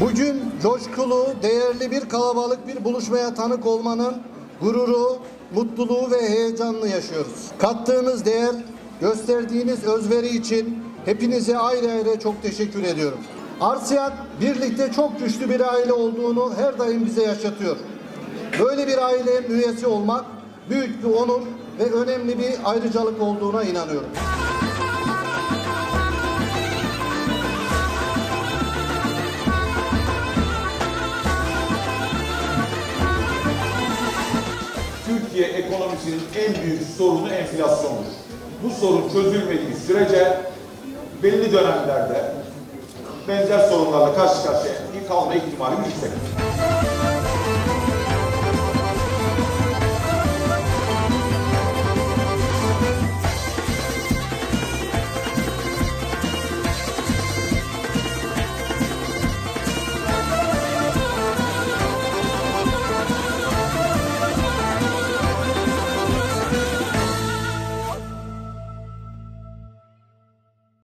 Bugün coşkulu, değerli bir kalabalık bir buluşmaya tanık olmanın gururu, mutluluğu ve heyecanını yaşıyoruz. Kattığınız değer, gösterdiğiniz özveri için hepinize ayrı ayrı çok teşekkür ediyorum. Arsiyat birlikte çok güçlü bir aile olduğunu her daim bize yaşatıyor. Böyle bir aile üyesi olmak büyük bir onur ve önemli bir ayrıcalık olduğuna inanıyorum. Türkiye ekonomisinin en büyük sorunu enflasyondur. Bu sorun çözülmediği sürece belli dönemlerde benzer sorunlarla karşı karşıya kalma ihtimali yüksek.